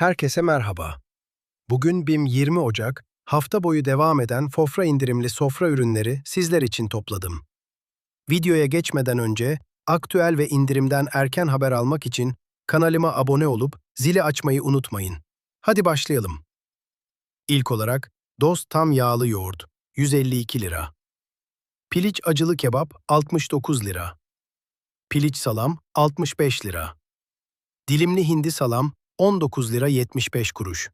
Herkese merhaba. Bugün BİM 20 Ocak, hafta boyu devam eden Fofra indirimli sofra ürünleri sizler için topladım. Videoya geçmeden önce, aktüel ve indirimden erken haber almak için kanalıma abone olup zili açmayı unutmayın. Hadi başlayalım. İlk olarak Dost tam yağlı yoğurt 152 lira. Piliç acılı kebap 69 lira. Piliç salam 65 lira. Dilimli hindi salam 19 lira 75 kuruş.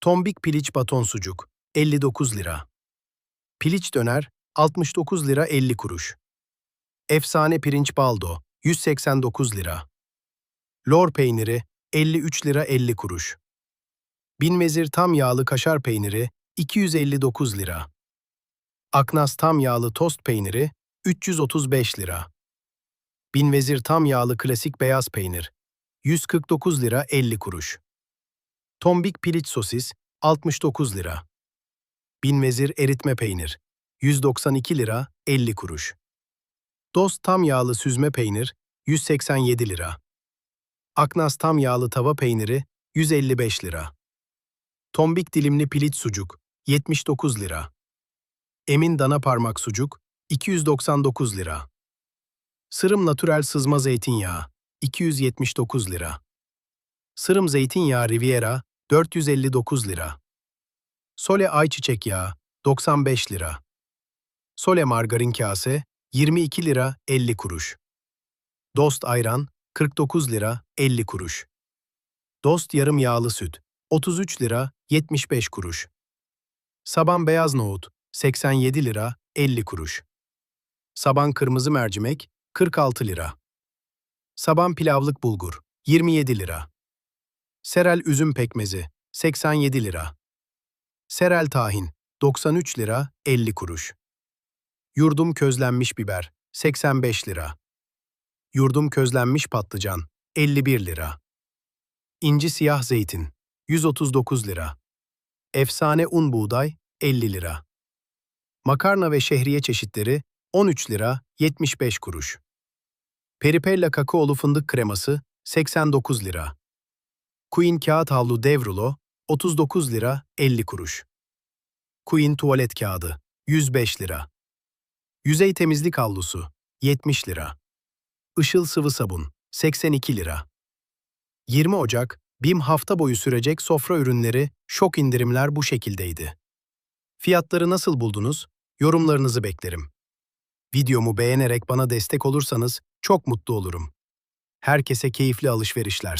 Tombik piliç baton sucuk 59 lira. Piliç döner 69 lira 50 kuruş. Efsane pirinç baldo 189 lira. Lor peyniri 53 lira 50 kuruş. Binmezir tam yağlı kaşar peyniri 259 lira. Aknas tam yağlı tost peyniri 335 lira. Binvezir tam yağlı klasik beyaz peynir 149 lira 50 kuruş. Tombik piliç sosis 69 lira. Binvezir eritme peynir 192 lira 50 kuruş. Dost tam yağlı süzme peynir 187 lira. Aknas tam yağlı tava peyniri 155 lira. Tombik dilimli piliç sucuk 79 lira. Emin dana parmak sucuk 299 lira. Sırım natürel sızma zeytinyağı 279 lira. Sırım zeytinyağı Riviera 459 lira. Sole ayçiçek yağı 95 lira. Sole margarin kase 22 lira 50 kuruş. Dost ayran 49 lira 50 kuruş. Dost yarım yağlı süt 33 lira 75 kuruş. Saban beyaz nohut 87 lira 50 kuruş. Saban kırmızı mercimek 46 lira. Saban pilavlık bulgur 27 lira. Serel üzüm pekmezi 87 lira. Serel tahin 93 lira 50 kuruş. Yurdum közlenmiş biber 85 lira. Yurdum közlenmiş patlıcan 51 lira. İnci siyah zeytin 139 lira. Efsane un buğday 50 lira. Makarna ve şehriye çeşitleri 13 lira 75 kuruş. Peripella kakaolu fındık kreması 89 lira. Queen kağıt havlu dev rulo 39 lira 50 kuruş. Queen tuvalet kağıdı 105 lira. Yüzey temizlik havlusu 70 lira. Işıl sıvı sabun 82 lira. 20 Ocak BİM hafta boyu sürecek sofra ürünleri şok indirimler bu şekildeydi. Fiyatları nasıl buldunuz? Yorumlarınızı beklerim. Videomu beğenerek bana destek olursanız çok mutlu olurum. Herkese keyifli alışverişler.